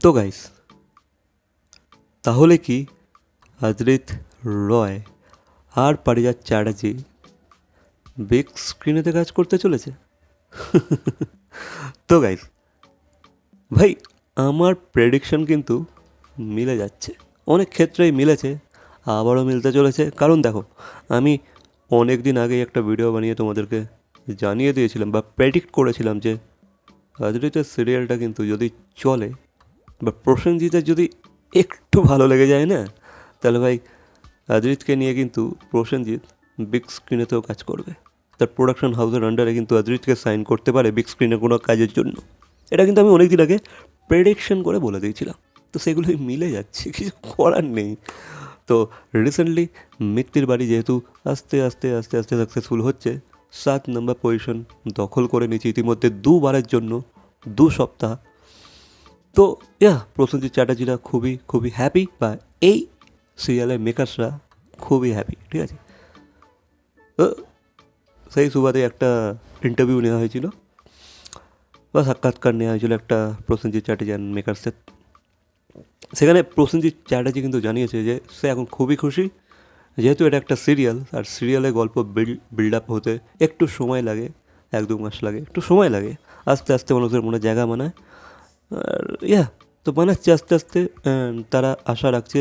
তো গাইস তাহলে কি আদ্রিত রয় আর পারিজাত চ্যাটার্জি বিগ স্ক্রিনেতে কাজ করতে চলেছে? তো গাইস ভাই, আমার প্রেডিকশন কিন্তু মিলে যাচ্ছে। অনেক ক্ষেত্রেই মিলেছে, আবারও মিলতে চলেছে। কারণ দেখো, আমি অনেক দিন আগেই একটা ভিডিও বানিয়ে তোমাদেরকে জানিয়ে দিয়েছিলাম বা প্রেডিক্ট করেছিলাম যে আদৃতের সিরিয়ালটা কিন্তু যদি চলে বা প্রসেনজিতের যদি একটু ভালো লেগে যায় না, তাহলে ভাই আদৃতকে নিয়ে কিন্তু প্রসেনজিৎ বিগ স্ক্রিনেতেও কাজ করবে। তার প্রোডাকশন হাউসের আন্ডারে কিন্তু আদৃতকে সাইন করতে পারে বিগ স্ক্রিনে কোনো কাজের জন্য। এটা কিন্তু আমি অনেক দিন আগে প্রেডিকশন করে বলে দিয়েছিলাম। তো সেগুলোই মিলে যাচ্ছে, কিছু করার নেই। তো রিসেন্টলি মিত্তির বাড়ি যেহেতু আস্তে আস্তে আস্তে আস্তে সাকসেসফুল হচ্ছে, সাত নম্বর পজিশন দখল করে নিয়েছে। ইতিমধ্যে দুবারের জন্য দু সপ্তাহ তো ইয়া প্রসেনজিৎ চ্যাটার্জিরা খুবই খুবই হ্যাপি বা এই সিরিয়ালের মেকার্সরা খুবই হ্যাপি ঠিক আছে? তো, সেই সুবাদে একটা ইন্টারভিউ নেওয়া হয়েছিল। বা সাক্ষাৎকার নেওয়া হয়েছিল একটা প্রসেনজিৎ চ্যাটার্জি অ্যান্ড মেকার্সের সেখানে প্রসেনজিৎ চ্যাটার্জি কিন্তু জানিয়েছে যে, সে এখন খুবই খুশি। যেহেতু এটা একটা সিরিয়াল আর সিরিয়ালে গল্প বিল্ড বিল্ড আপ হতে একটু সময় লাগে, এক দু মাস লাগে, একটু সময় লাগে। আস্তে আস্তে মানুষের মনে জায়গা মানায় আর ইয়া তো বানাচ্ছে আস্তে আস্তে তারা আশা রাখছে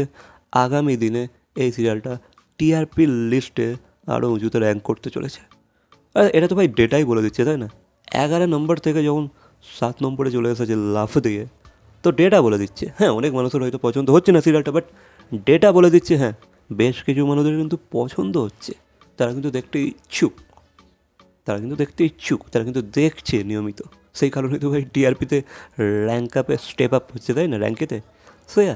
আগামী দিনে এই সিরিয়ালটা টিআরপি লিস্টে আরও উঁচুতে র্যাঙ্ক করতে চলেছে। আর এটা তো ভাই ডেটাই বলে দিচ্ছে, তাই না? এগারো নম্বর থেকে যখন সাত নম্বরে চলে এসেছে লাফ দিয়ে, তো ডেটা বলে দিচ্ছে। হ্যাঁ অনেক মানুষের হয়তো পছন্দ হচ্ছে না সিরিয়ালটা বাট ডেটা বলে দিচ্ছে হ্যাঁ। বেশ কিছু মানুষের কিন্তু পছন্দ হচ্ছে। তারা কিন্তু দেখতে ইচ্ছুক। তারা কিন্তু দেখতে ইচ্ছুক তারা কিন্তু দেখছে নিয়মিত। সেই কারণে তো ভাই টিআরপিতে র্যাঙ্ক আপে স্টেপ আপ হচ্ছে তাই না র্যাঙ্কেতে সোয়া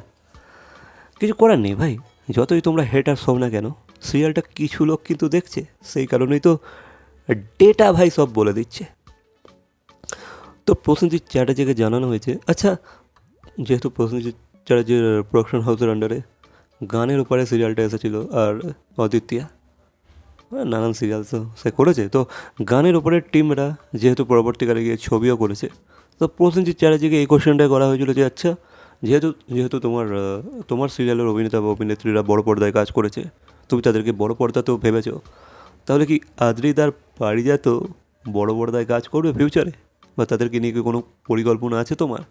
কিছু করার নেই ভাই। যতই তোমরা হেটার সব না কেন সিরিয়ালটা কিছু লোক কিন্তু দেখছে। সেই কারণেই তো ডেটা ভাই সব বলে দিচ্ছে। তো প্রসেনজিৎ চ্যাটার্জিকে জানানো হয়েছে আচ্ছা যেহেতু প্রসেনজিৎ চ্যাটার্জির প্রোডাকশন হাউসের আন্ডারে গানের উপরে সিরিয়ালটা এসেছিল আর অদ্বিতীয়া হ্যাঁ, নানান সিরিয়াল তো সে করেছে। তো গানের উপরে টিমরা যেহেতু পরবর্তীকালে গিয়ে ছবিও করেছে, তো প্রসেনজিৎ চ্যাটার্জিকে এই কোশ্চেনটা করা হয়েছিল যে আচ্ছা যেহেতু যেহেতু তোমার তোমার সিরিয়ালের অভিনেতা বা অভিনেত্রীরা বড় পর্দায় কাজ করেছে, তুমি তাদেরকে বড় পর্দাতেও ভেবেছো, তাহলে কি আদ্রিদার পারিজাতও বড় পর্দায় কাজ করবে ফিউচারে বা তাদেরকে নিয়ে কি কোনো পরিকল্পনা আছে তোমার?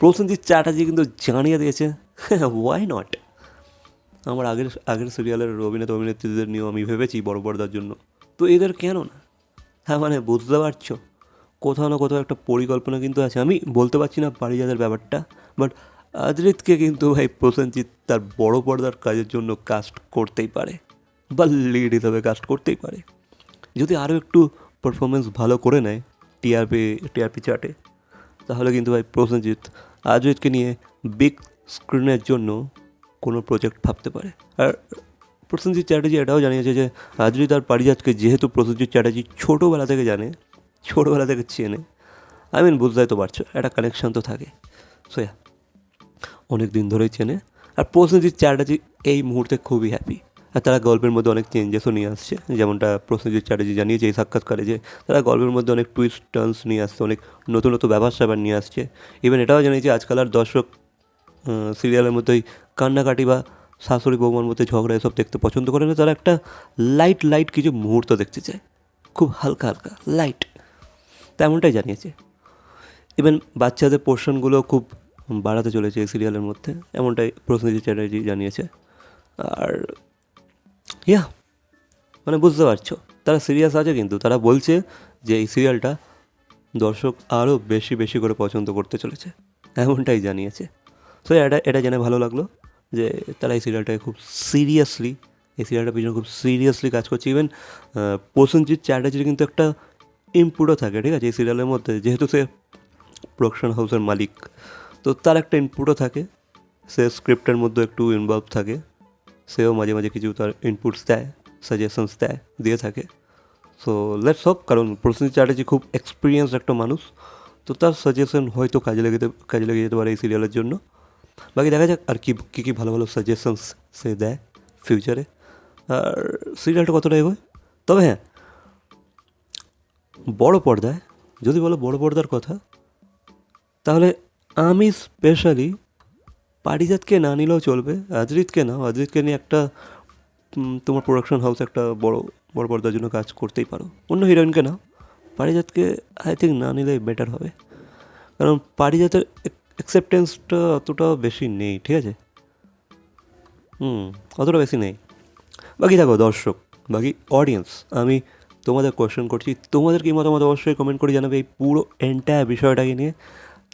প্রসেনজিৎ চ্যাটার্জি কিন্তু জানিয়ে দিয়েছে হ্যাঁ ওয়াই নট আমার আগের আগের সিরিয়ালের অভিনেতা, অভিনেত্রীদের নিয়েও আমি ভেবেছি বড় পর্দার জন্য। তো এদের কেন না? হ্যাঁ মানে বুঝতে পারছ? কোথাও না কোথাও একটা পরিকল্পনা কিন্তু আছে। আমি বলতে পারছি না পারিজাতের ব্যাপারটা বাট আদ্রিতকে কিন্তু ভাই প্রসেনজিৎ তার বড় পর্দার কাজের জন্য কাস্ট করতেই পারে বা লিড হিসাবে কাস্ট করতেই পারে। যদি আরও একটু পারফরমেন্স ভালো করে নেয় টিআরপি টিআরপি চার্টে তাহলে কিন্তু ভাই প্রসেনজিৎ আদ্রিতকে নিয়ে বিগ স্ক্রিনের জন্য কোনো প্রজেক্ট ভাবতে পারে। আর প্রসেনজিৎ চ্যাটার্জি এটাও জানিয়েছে যে আদ্রিত আর পারিজাতকে যেহেতু প্রসেনজিৎ চ্যাটার্জি ছোটোবেলা থেকে জানে, ছোটোবেলা থেকে চেনে আই মিন বুঝতেই তো পারছ, একটা কানেকশান তো থাকে। সোয়া অনেক দিন ধরেই চেনে। আর প্রসেনজিৎ চ্যাটার্জি এই মুহূর্তে খুবই হ্যাপি আর তারা গল্পের মধ্যে অনেক চেঞ্জেসও নিয়ে আসছে, যেমনটা প্রসেনজিৎ চ্যাটার্জি জানিয়েছে এই সাক্ষাৎকারে যে, তারা গল্পের মধ্যে অনেক টুইস্ট টার্নস নিয়ে আসছে, অনেক নতুন নতুন ব্যাপার স্যাপার নিয়ে আসছে। ইভেন এটাও জানিয়েছে, আজকাল আর দর্শক সিরিয়ালের মধ্যে ওই কান্নাকাটি বা শাশুড়ি বৌমার মধ্যে ঝগড়া এসব দেখতে পছন্দ করে না, তারা একটা লাইট লাইট কিছু মুহূর্ত দেখতে চায়। খুব হালকা হালকা লাইট তেমনটাই জানিয়েছে। ইভেন বাচ্চাদের পোর্শনগুলো খুব বাড়াতে চলেছে এই সিরিয়ালের মধ্যে, এমনটাই প্রসেনজিৎ চ্যাটার্জি জানিয়েছে। আর ইয়া মানে বুঝতে পারছ, তারা সিরিয়াস আছে কিন্তু, তারা বলছে যে এই সিরিয়ালটা দর্শক আরও বেশি বেশি করে পছন্দ করতে চলেছে, এমনটাই জানিয়েছে। সো এটা এটা জেনে ভালো লাগল। যে তারা এই সিরিয়ালটাকে খুব সিরিয়াসলি এই সিরিয়ালটার পিছনে খুব সিরিয়াসলি কাজ করছে। ইভেন প্রসেনজিৎ চ্যাটার্জির কিন্তু একটা ইনপুটও থাকে, ঠিক আছে? এই সিরিয়ালের মধ্যে, যেহেতু সে প্রোডাকশন হাউসের মালিক, তো তার একটা ইনপুটও থাকে। সে স্ক্রিপ্টের মধ্যে একটু ইনভলভ থাকে। সেও মাঝে মাঝে কিছু তার ইনপুটস দেয় সাজেশনস দেয়, দিয়ে থাকে। সো লেটস হোপ কারণ প্রসেনজিৎ চ্যাটার্জি খুব এক্সপিরিয়েন্স একটা মানুষ। তো তার সাজেশন হয়তো কাজে লেগে কাজে লেগে যেতে পারে এই সিরিয়ালের জন্য। বাকি দেখা যাক আর কি, কী কী ভালো ভালো সাজেশনস সে দেয় ফিউচারে আর সিরিয়ালটা কতটা এগোয়? তবে হ্যাঁ বড় পর্দায়, যদি বলো বড় পর্দার কথা, তাহলে আমি স্পেশালি পারিজাতকে না নিলেও চলবে আজরিতকে নাও আজরিতকে নিয়ে একটা তোমার প্রোডাকশন হাউস একটা বড় বড় পর্দার জন্য কাজ করতেই পারো। অন্য হিরোইনকে নাও পারিজাতকে আই থিঙ্ক না নিলেই বেটার হবে। কারণ পারিজাতের অ্যাকসেপ্টেন্সটা অতটা বেশি নেই, ঠিক আছে? হুম, অতটা বেশি নেই। বাকি থাকো দর্শক, বাকি অডিয়েন্স আমি তোমাদের কোয়েশ্চেন করছি, তোমাদের কি মতামত অবশ্যই কমেন্ট করে জানাবে এই পুরো এন্টায়ার বিষয়টাকে নিয়ে।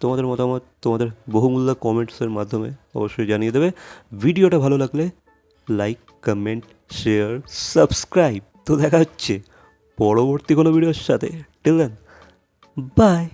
তোমাদের মতামত তোমাদের বহুমূল্য কমেন্টসের মাধ্যমে অবশ্যই জানিয়ে দেবে। ভিডিওটা ভালো লাগলে লাইক কমেন্ট শেয়ার সাবস্ক্রাইব তো দেখা হচ্ছে পরবর্তী কোনো ভিডিওর সাথে। Till then by